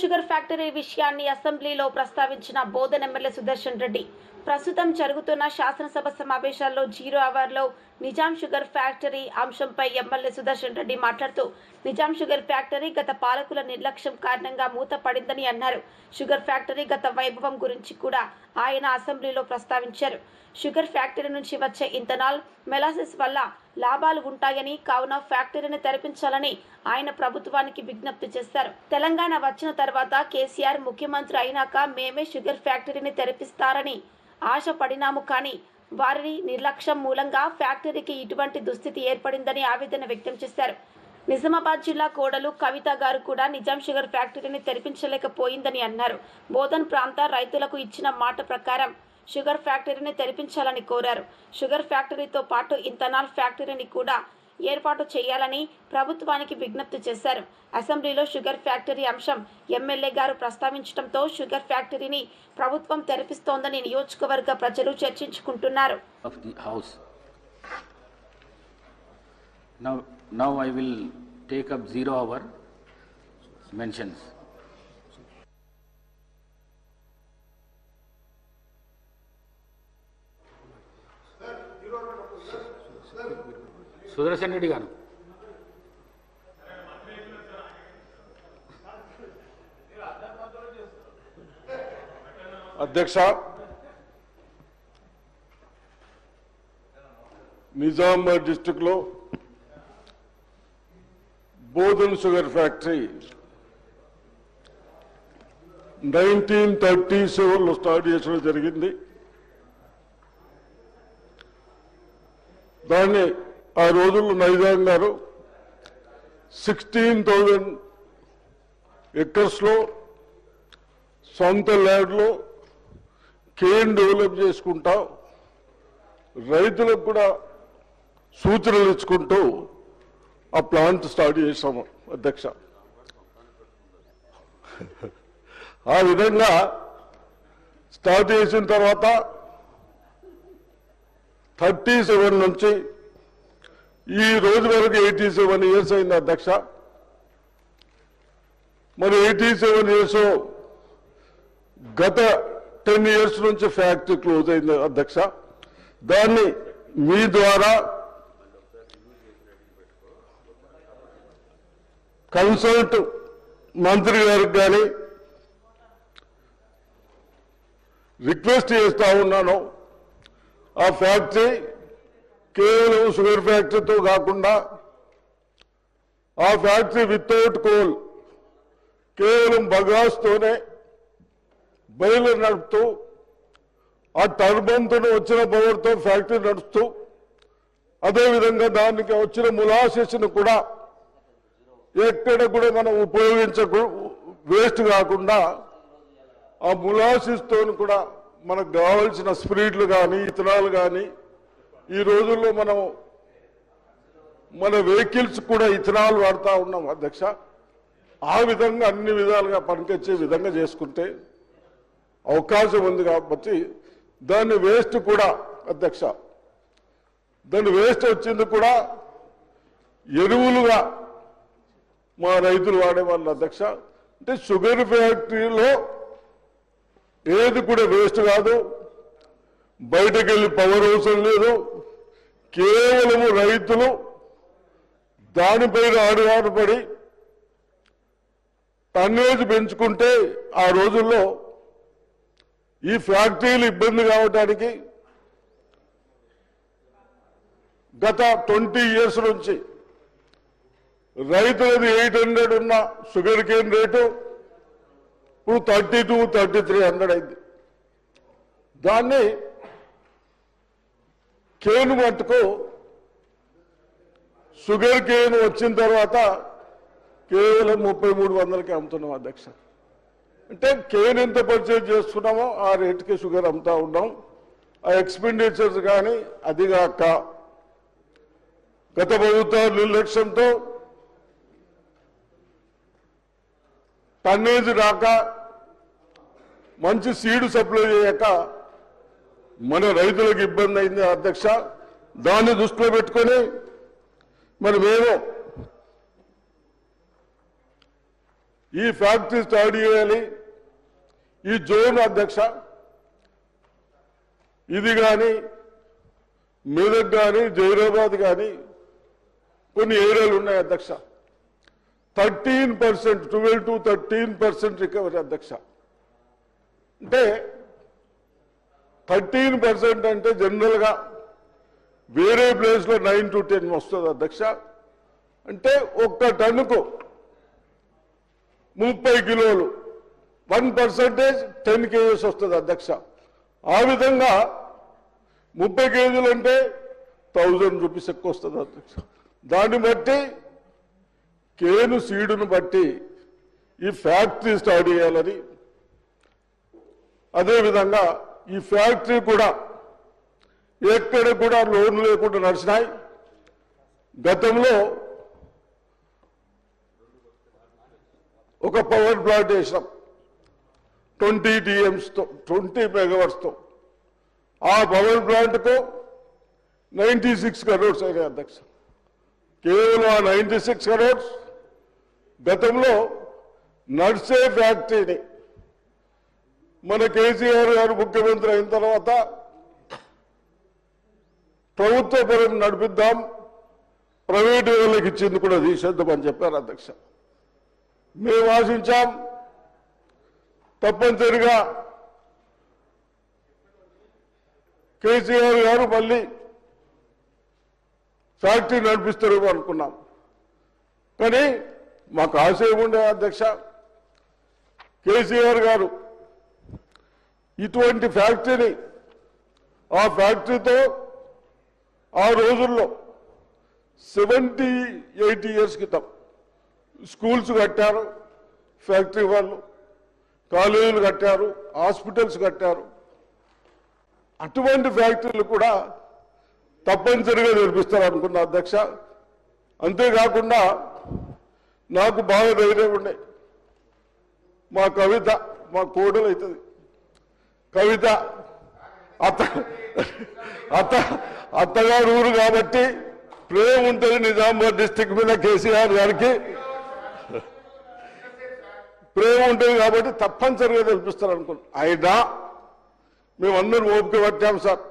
Sugar factory విషయాన్ని అసెంబ్లీలో ప్రస్తావించిన బోధన్ ఎమ్మెల్యే సుదర్శన్ రెడ్డి. ప్రస్తుతం జరుగుతున్న శాసనసభ సమావేశాల్లో జీరో అవర్లో నిజాం షుగర్ ఫ్యాక్టరీ అంశంపై ఎమ్మెల్యే సుదర్శన్ రెడ్డి మాట్లాడుతూ నిజాం షుగర్ ఫ్యాక్టరీ గత పాలకుల నిర్లక్ష్యం కారణంగా మూతపడిందని అన్నారు. షుగర్ ఫ్యాక్టరీ గత వైభవం గురించి కూడా ఆయన అసెంబ్లీలో ప్రస్తావించారు. షుగర్ ఫ్యాక్టరీ నుంచి వచ్చే ఇంథనాల్ మెలాసిస్ వల్ల లాభాలు ఉంటాయని కావున ఫ్యాక్టరీని తెరపించాలని ఆయన ప్రభుత్వానికి విజ్ఞప్తి చేశారు. తెలంగాణ వచ్చిన తర్వాత కేసీఆర్ ముఖ్యమంత్రి అయినాక మేమే షుగర్ ఫ్యాక్టరీని తెరపిస్తారని ఆశపడినాము కానీ వారిని నిర్లక్ష్యం మూలంగా ఫ్యాక్టరీకి ఇటువంటి దుస్థితి ఏర్పడిందని ఆవేదన వ్యక్తం చేశారు. నిజామాబాద్ జిల్లా కోడలు కవిత గారు కూడా నిజాం షుగర్ ఫ్యాక్టరీని తెరిపించలేకపోయిందని అన్నారు. బోధన్ ప్రాంత రైతులకు ఇచ్చిన మాట ప్రకారం షుగర్ ఫ్యాక్టరీని తెరిపించాలని కోరారు. షుగర్ ఫ్యాక్టరీతో పాటు ఇంథనాల్ ఫ్యాక్టరీని కూడా ఏర్పాటు చేయాలని ప్రభుత్వానికి విజ్ఞప్తి చేశారు అసెంబ్లీలో షుగర్ ఫ్యాక్టరీ అంశం ఎమ్మెల్యే గారు ప్రస్తావించడంతో షుగర్ ఫ్యాక్టరీని ప్రభుత్వం తెరిపిస్తోందని నియోజకవర్గ ప్రజలు చర్చించుకుంటున్నారు of. Now, now I will take up zero hour mentions. Sudarshan Reddy గారు. అధ్యక్ష నిజామాబాద్ డిస్టిక్లో Bodhan sugar factory nineteen thirty సెవెన్లో స్టార్ట్ చేయడం జరిగింది. దాన్ని ఆ రోజుల్లో నైజాం గారు సిక్స్టీన్ థౌజండ్ ఎకర్స్ సొంత ల్యాండ్లో కేన్ డెవలప్ చేసుకుంటా రైతులకు కూడా సూచనలు ఇచ్చుకుంటూ ఆ ప్లాంట్ స్టార్ట్ చేసాము అధ్యక్ష. ఆ విధంగా స్టార్ట్ చేసిన తర్వాత థర్టీ సెవెన్ నుంచి ఈ రోజు వరకు ఎయిటీ సెవెన్ ఇయర్స్ అయింది అధ్యక్ష. మరి ఎయిటీ సెవెన్ ఇయర్స్ గత టెన్ ఇయర్స్ నుంచి ఫ్యాక్టరీ క్లోజ్ అయింది అధ్యక్ష. దాన్ని మీ ద్వారా కన్సల్ట్ మంత్రి గారికి కానీ రిక్వెస్ట్ చేస్తా ఉన్నాను. ఆ ఫ్యాక్టరీ కేవలం షుగర్ ఫ్యాక్టరీతో కాకుండా ఆ ఫ్యాక్టరీ వితౌట్ కోల్ కేవలం బగాస్తోనే బయలు నడుపుతూ ఆ టర్బంతో వచ్చిన పవర్తో ఫ్యాక్టరీ నడుస్తూ అదేవిధంగా దానికి వచ్చిన ములాసిస్ను కూడా ఎక్కడ కూడా మనం ఉపయోగించకు వేస్ట్ కాకుండా ఆ ములాసిస్తో కూడా మనకు కావాల్సిన స్పిరిట్లు కానీ ఇతనాలు కానీ ఈ రోజుల్లో మనం మన వెహికల్స్ కూడా ఇథనాల్ వాడుతూ ఉన్నాం అధ్యక్ష. ఆ విధంగా అన్ని విధాలుగా పనికొచ్చే విధంగా చేసుకుంటే అవకాశం ఉంది కాబట్టి దాని వేస్ట్ కూడా అధ్యక్ష. దాని వేస్ట్ వచ్చింది కూడా ఎరువులుగా మా రైతులు వాడేవాళ్ళు అధ్యక్ష. అంటే షుగర్ ఫ్యాక్టరీలో ఏది కూడా వేస్ట్ కాదు. బయటకు వెళ్ళి పవర్ అవసరం లేదు. కేవలము రైతులు దానిపైన ఆధారపడి టన్నేజ్ పెంచుకుంటే ఆ రోజుల్లో ఈ ఫ్యాక్టరీలు ఇబ్బంది కావడానికి గత ట్వంటీ ఇయర్స్ నుంచి రైతులది ఎయిట్ హండ్రెడ్ ఉన్న షుగర్ కేన్ రేటు ఇప్పుడు thirty two thirty three hundred అయింది. దాన్ని కేను మట్టుకు షుగర్ కేన్ వచ్చిన తర్వాత కేవలం ముప్పై మూడు వందలకి అమ్ముతున్నాం అధ్యక్ష. అంటే కేన్ ఎంత పర్చేజ్ చేస్తున్నామో ఆ రేటుకి షుగర్ అమ్ముతా ఉన్నాం. ఆ ఎక్స్పెండిచర్స్ కానీ అదిగాక గత ప్రభుత్వాలు నిర్లక్ష్యంతో టన్నేజ్ రాక మంచి సీడ్ సప్లై చేయక మన రైతులకు ఇబ్బంది అయింది అధ్యక్ష. దాన్ని దృష్టిలో పెట్టుకొని మరి మేము ఈ ఫ్యాక్టరీ స్టార్ట్ చేయాలి. ఈ జోన్ అధ్యక్ష. ఇది కానీ మెదక్ కానీ జైరాబాద్ కానీ కొన్ని ఏరియాలు ఉన్నాయి అధ్యక్ష. Thirteen percent twelve to thirteen percent recovery అధ్యక్ష. అంటే థర్టీన్ పర్సెంట్ అంటే జనరల్గా వేరే ప్లేస్లో నైన్ టు టెన్ వస్తుంది అధ్యక్ష. అంటే ఒక్క టన్నుకు ముప్పై కిలోలు వన్ పర్సెంటేజ్ టెన్ కేజీస్ వస్తుంది అధ్యక్ష. ఆ విధంగా ముప్పై కేజీలు అంటే థౌజండ్ రూపీస్ ఎక్కువ వస్తుంది అధ్యక్ష. దాన్ని బట్టి కేను సీడును బట్టి ఈ ఫ్యాక్టరీ స్టార్ట్ చేయాలని అదేవిధంగా ఈ ఫ్యాక్టరీ కూడా ఎక్కడ కూడా లోన్ లేకుండా నడిచినాయి. గతంలో ఒక పవర్ ప్లాంట్ వేసినాం. ట్వంటీ టీఎంస్తో ట్వంటీ మెగావర్స్తో ఆ పవర్ ప్లాంట్కు నైంటీ సిక్స్ కరోడ్స్ అయినాయి అధ్యక్ష. కేవలం ఆ నైంటీ సిక్స్ కరోడ్స్ గతంలో నర్సే ఫ్యాక్టరీని మన కేసీఆర్ గారు ముఖ్యమంత్రి అయిన తర్వాత ప్రభుత్వ పరం నడిపిద్దాం ప్రైవేటు వాళ్ళకి ఇచ్చింది కూడా తీసేద్దామని చెప్పారు అధ్యక్ష. మేము ఆశించాం తప్పనిసరిగా కేసీఆర్ గారు మళ్ళీ ఫ్యాక్టరీ నడిపిస్తారు అనుకున్నాం. కానీ మాకు ఆశయం ఉండే అధ్యక్ష కేసీఆర్ గారు ఇటువంటి ఫ్యాక్టరీని ఆ ఫ్యాక్టరీతో ఆ రోజుల్లో సెవెంటీ ఎయిటీ ఇయర్స్ క్రితం స్కూల్స్ కట్టారు ఫ్యాక్టరీ వాళ్ళు కాలేజీలు కట్టారు హాస్పిటల్స్ కట్టారు. అటువంటి ఫ్యాక్టరీలు కూడా తప్పనిసరిగా నిర్మిస్తారు అనుకున్నా అధ్యక్ష. అంతేకాకుండా నాకు బాగా ధైర్యం ఉండే. మా కవిత మా కోడలు అవుతుంది కవిత అత్త అత్త అత్తగారు ఊరు కాబట్టి ప్రేమ ఉంటుంది నిజామాబాద్ డిస్టిక్ మీద కేసీఆర్ గారికి. ప్రేమ ఉంటుంది కాబట్టి తప్పనిసరిగా తెలిపిస్తారు అనుకున్నాం అయినా మేమందరం ఓపిక పట్టాం సార్.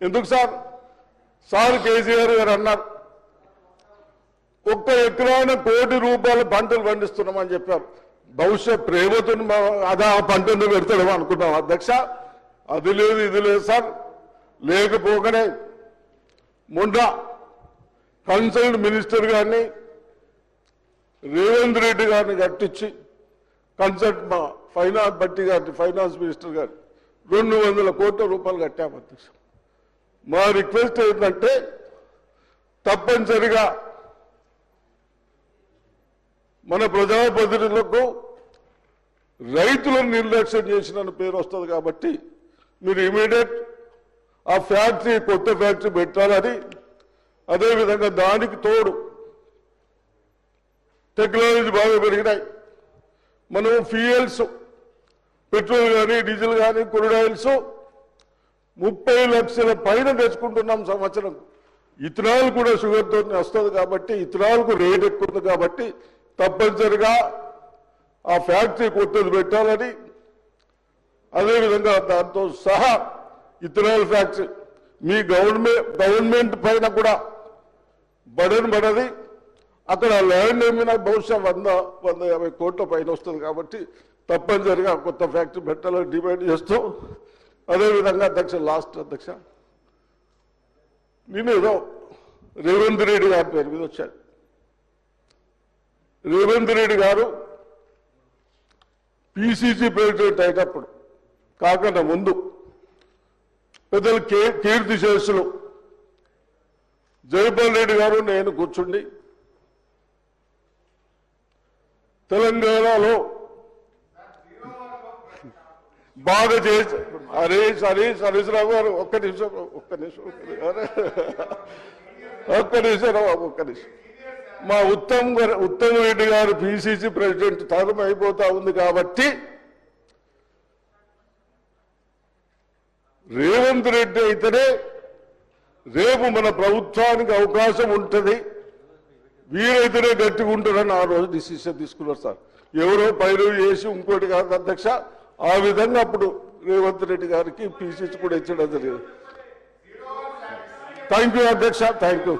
ఎందుకు సార్? సార్ కేసీఆర్ గారు అన్నారు ఒక్క ఎకరాన కోటి రూపాయల పంటలు పండిస్తున్నామని చెప్పారు. బహుశా ప్రేమతో అదా పంటను పెడతాడేమో అనుకున్నాం అధ్యక్ష అది లేదు ఇది లేదు సార్. లేకపోగానే మొన్న కన్సల్డ్ మినిస్టర్ గారిని రేవంత్ రెడ్డి గారిని కట్టించి కన్సల్ట్ మా ఫైనాన్స్ బట్టి గారిని ఫైనాన్స్ మినిస్టర్ గారి రెండు వందల కోట్ల రూపాయలు కట్టాము అధ్యక్ష. మా రిక్వెస్ట్ ఏంటంటే తప్పనిసరిగా మన ప్రజాప్రతినిధులకు రైతులను నిర్లక్ష్యం చేసిన పేరు వస్తుంది కాబట్టి మీరు ఇమీడియట్ ఆ ఫ్యాక్టరీ కొత్త ఫ్యాక్టరీ పెట్టాలని అదేవిధంగా దానికి తోడు టెక్నాలజీ బాగా పెరిగినాయి. మనం ఫ్యూయల్స్ పెట్రోల్ కానీ డీజిల్ కానీ క్రూడ్ ఆయిల్స్ ముప్పై లక్షల పైన తెచ్చుకుంటున్నాం సంవత్సరం. ఇథనాల్ కూడా షుగర్తో వస్తుంది కాబట్టి ఇథనాల్కు రేట్ ఎక్కువ ఉంది కాబట్టి తప్పనిసరిగా ఆ ఫ్యాక్టరీ కొత్తది పెట్టాలని అదేవిధంగా దాంతో సహా ఇథనాల్ ఫ్యాక్టరీ మీ గవర్నమెంట్ గవర్నమెంట్ పైన కూడా బడన్ పడది. అక్కడ ల్యాండ్ ఏమైనా బహుశా వంద వంద యాభై కోట్ల పైన వస్తుంది కాబట్టి తప్పనిసరిగా కొత్త ఫ్యాక్టరీ పెట్టాలని డిమాండ్ చేస్తూ. అదేవిధంగా అధ్యక్ష లాస్ట్ అధ్యక్ష నేను ఏదో రేవంత్ రెడ్డి గారి పేరు మీద వచ్చాను రేవంత్ రెడ్డి గారు పిసిసి ప్రెసిడెంట్ అయినప్పుడు కాకుండా ముందు పెద్దలు కే కీర్తి శేషులు జైపాల్ రెడ్డి గారు నేను కూర్చుండి తెలంగాణలో బాగా చేసి హరీష్ హరీష్ హరీష్ రావు గారు ఒక్క నిమిషం ఒక్క నిమిషం ఒక్క నిమిషం. ఒక్క నిమిషం రావు, ఒక్క నిమిషం మా ఉత్తమ్ ఉత్తమ్ రెడ్డి గారు పిసిసి ప్రెసిడెంట్ తరం అయిపోతా ఉంది కాబట్టి రేవంత్ రెడ్డి అయితేనే రేపు మన ప్రభుత్వానికి అవకాశం ఉంటుంది. వీరైతేనే గట్టిగా ఉంటారని ఆ రోజు డిసిషన్ తీసుకున్నారు సార్. ఎవరో పైరు చేసి ఇంకోటి కాదు అధ్యక్ష ఆ విధంగా అప్పుడు రేవంత్ రెడ్డి గారికి పీసీసీ కూడా ఇచ్చడం జరిగింది. థ్యాంక్ యూ అధ్యక్ష థ్యాంక్ యూ